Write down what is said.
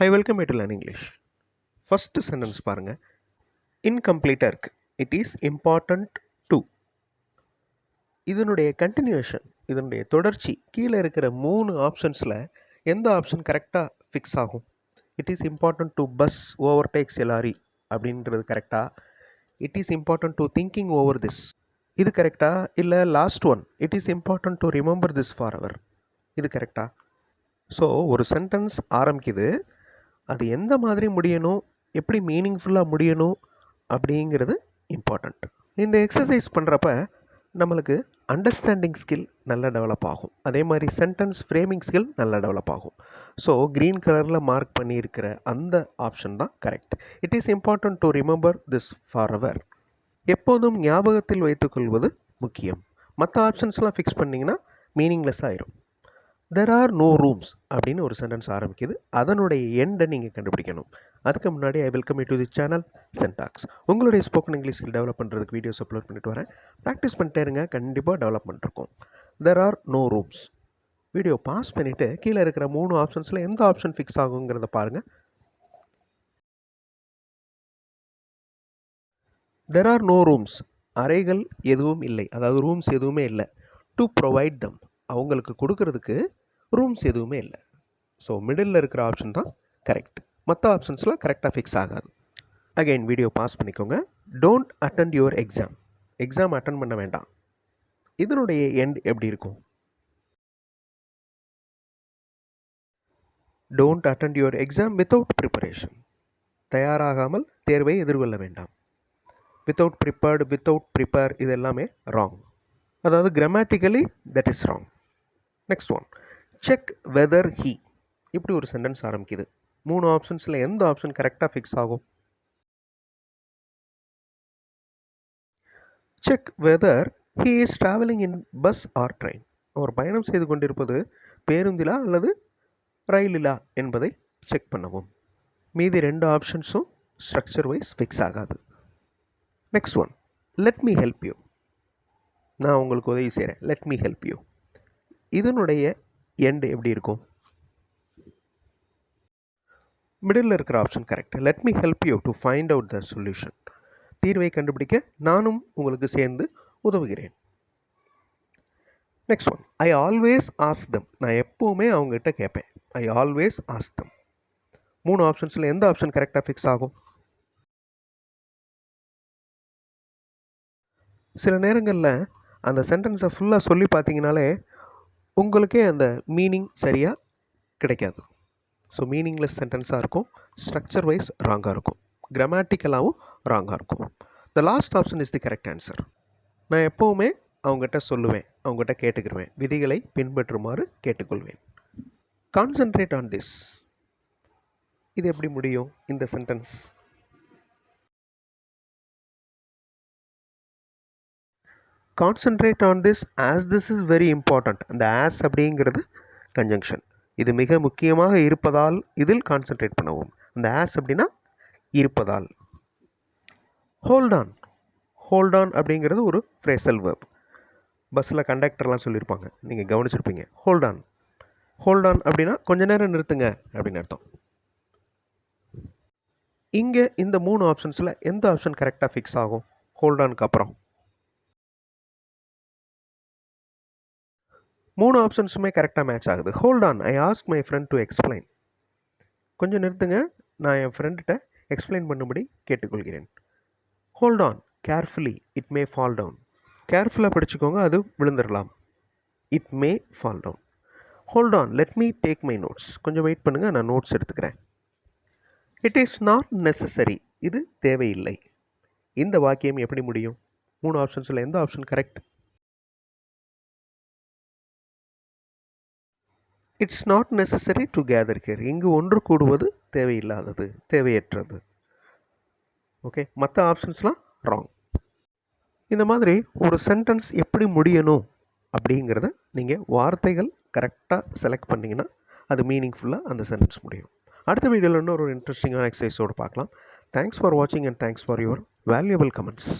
Hi welcome to learn English first sentence பாருங்கள் இன்கம்ப்ளீட்டாக இருக்குது இட் இஸ் இம்பார்ட்டண்ட் டு இதனுடைய கண்டினியூஷன் இதனுடைய தொடர்ச்சி கீழே இருக்கிற மூணு ஆப்ஷன்ஸில் எந்த ஆப்ஷன் கரெக்டாக ஃபிக்ஸ் ஆகும்? It is important to bus overtakes எலாரி அப்படின்றது கரெக்டாக it is important to thinking over this இது கரெக்டாக இல்லை last one it is important to remember this for our இது கரெக்டாக ஸோ ஒரு சென்டென்ஸ் ஆரம்பிக்குது. அது எந்த மாதிரி முடியணும் எப்படி மீனிங்ஃபுல்லாக முடியணும் அப்படிங்கிறது இம்பார்ட்டண்ட் இந்த எக்ஸசைஸ் பண்ணுறப்ப நம்மளுக்கு அண்டர்ஸ்டாண்டிங் ஸ்கில் நல்லா டெவலப் ஆகும். அதே மாதிரி சென்டென்ஸ் ஃப்ரேமிங் ஸ்கில் நல்லா டெவலப் ஆகும். ஸோ க்ரீன் கலரில் மார்க் பண்ணியிருக்கிற அந்த ஆப்ஷன் தான் correct it is important to remember this forever எப்போதும் ஞாபகத்தில் வைத்துக்கொள்வது முக்கியம். மற்ற ஆப்ஷன்ஸ்லாம் ஃபிக்ஸ் பண்ணிங்கன்னா மீனிங்லெஸ் ஆயிரும். தெர் ஆர் நோ ரூம்ஸ் அப்படின்னு ஒரு சென்டென்ஸ் ஆரம்பிக்குது. அதனுடைய எண்டை நீங்கள் கண்டுபிடிக்கணும். அதுக்கு முன்னாடி I welcome to the channel syntax உங்களுடைய ஸ்போக்கன் இங்கிலீஷ் டெவலப் பண்ணுறதுக்கு வீடியோஸ் அப்லோட் பண்ணிட்டு வரேன். ப்ராக்டிஸ் பண்ணிட்டே இருங்க. கண்டிப்பாக டெவலப்மெண்ட் இருக்கும் there are no rooms video pass பண்ணிவிட்டு கீழே இருக்கிற மூணு ஆப்ஷன்ஸில் எந்த ஆப்ஷன் ஃபிக்ஸ் ஆகுங்கிறத பாருங்கள் தெர் ஆர் நோ ரூம்ஸ் அறைகள் எதுவும் இல்லை. அதாவது ரூம்ஸ் எதுவுமே இல்லை. டு ப்ரொவைட் தம் அவங்களுக்கு கொடுக்கறதுக்கு ரூம்ஸ் எதுவுமே இல்லை. ஸோ மிடில் இருக்கிற ஆப்ஷன் தான் கரெக்ட் மற்ற ஆப்ஷன்ஸ்லாம் கரெக்டாக ஃபிக்ஸ் ஆகாது. அகைன் வீடியோ பாஸ் பண்ணிக்கோங்க. Don't attend your exam exam attend பண்ண வேண்டாம். இதனுடைய எண்ட் எப்படி இருக்கும்? Don't attend your exam without preparation தயாராகாமல் தேர்வை எதிர்கொள்ள வேண்டாம். வித்தவுட் ப்ரிப்பேர்டு வித்தவுட் ப்ரிப்பேர் இது எல்லாமே ராங் அதாவது grammatically that is wrong next one check whether he இப்படி ஒரு சென்டென்ஸ் ஆரம்பிக்குது. மூணு ஆப்ஷன்ஸில் எந்த ஆப்ஷன் கரெக்டாக ஃபிக்ஸ் ஆகும்? Check whether he is travelling in bus or train அவர் பயணம் செய்து கொண்டிருப்பது பேருந்திலா அல்லது ரயிலிலா என்பதை செக் பண்ணவும். மீதி ரெண்டு ஆப்ஷன்ஸும் ஸ்ட்ரக்சர் வைஸ் ஃபிக்ஸ் ஆகாது. Next one let me help you நான் உங்களுக்கு உதவி செய்கிறேன் லெட் மீ ஹெல்ப் யூ இதனுடைய எண்டு எப்படி இருக்கும்? மிடில் இருக்கிற option correct let me help you to find out the solution தீர்வை கண்டுபிடிக்க நானும் உங்களுக்கு சேர்ந்து உதவுகிறேன். Next one I always ask them நான் எப்போவுமே அவங்ககிட்ட கேட்பேன். ஐ ஆல்வேஸ் ஆஸ் தம் மூணு ஆப்ஷன்ஸில் எந்த ஆப்ஷன் கரெக்டாக ஃபிக்ஸ் ஆகும்? சில நேரங்களில் அந்த சென்டென்ஸை ஃபுல்லாக சொல்லி பார்த்தீங்கனாலே உங்களுக்கே அந்த மீனிங் சரியாக கிடைக்காது. ஸோ மீனிங்லெஸ் சென்டென்ஸாக இருக்கும். ஸ்ட்ரக்சர் வைஸ் ராங்காக இருக்கும். கிராமட்டிக்கலாகவும் ராங்காக இருக்கும். The last option is the correct answer நான் எப்போவுமே அவங்ககிட்ட சொல்லுவேன். அவங்ககிட்ட கேட்டுக்கிருவேன். விதிகளை பின்பற்றுமாறு கேட்டுக்கொள்வேன். கான்சன்ட்ரேட் ஆன் திஸ் இது எப்படி முடியும்? இந்த sentence concentrate on this as this is very important அந்த ஆஸ் அப்படிங்கிறது கன்ஜங்ஷன் இது மிக முக்கியமாக இருப்பதால் இதில் கான்சன்ட்ரேட் பண்ணவும். அந்த ஆஸ் அப்படின்னா இருப்பதால். ஹோல்ட் ஆன் ஹோல்ட் ஆன் அப்படிங்கிறது ஒரு ஃப்ரேசல் வேர்ப் பஸ்ஸில் கண்டக்டர்லாம் சொல்லியிருப்பாங்க. நீங்கள் கவனிச்சிருப்பீங்க. ஹோல்ட் ஆன் ஹோல்ட் ஆன் அப்படின்னா கொஞ்ச நேரம் நிறுத்துங்க அப்படின்னு அர்த்தம். இங்கே இந்த மூணு ஆப்ஷன்ஸில் எந்த ஆப்ஷன் கரெக்டாக ஃபிக்ஸ் ஆகும்? ஹோல்ட் ஆனுக்கு அப்புறம். மூணு ஆப்ஷன்ஸுமே கரெக்டாக மேட்ச் ஆகுது. Hold on I ask my friend to explain கொஞ்சம் நிறுத்துங்க. நான் என் ஃப்ரெண்ட்கிட்ட எக்ஸ்பிளைன் பண்ணும்படி கேட்டுக்கொள்கிறேன். Hold on carefully it may fall down கேர்ஃபுல்லாக படிச்சுக்கோங்க அது விழுந்துடலாம் it may fall down hold on let me take my notes கொஞ்சம் வெயிட் பண்ணுங்கள் நான் நோட்ஸ் எடுத்துக்கிறேன். இட் இஸ் நாட் நெசசரி இது தேவையில்லை. இந்த வாக்கியம் எப்படி முடியும்? மூணு ஆப்ஷன்ஸில் எந்த option correct it's not necessary to gather here இங்கு ஒன்று கூடுவது தேவையில்லாதது தேவையற்றது. ஓகே மற்ற ஆப்ஷன்ஸ்லாம் ராங் இந்த மாதிரி ஒரு சென்டென்ஸ் எப்படி முடியணும் அப்படிங்கிறத நீங்கள் வார்த்தைகள் கரெக்டாக செலக்ட் பண்ணிங்கன்னா அது மீனிங்ஃபுல்லாக அந்த சென்டென்ஸ் முடியும். அடுத்த வீடியோவில் இன்னொரு இன்ட்ரெஸ்டிங்கான எக்ஸசைஸோடு பார்க்கலாம். தேங்க்ஸ் ஃபார் வாட்சிங் and thanks for your valuable comments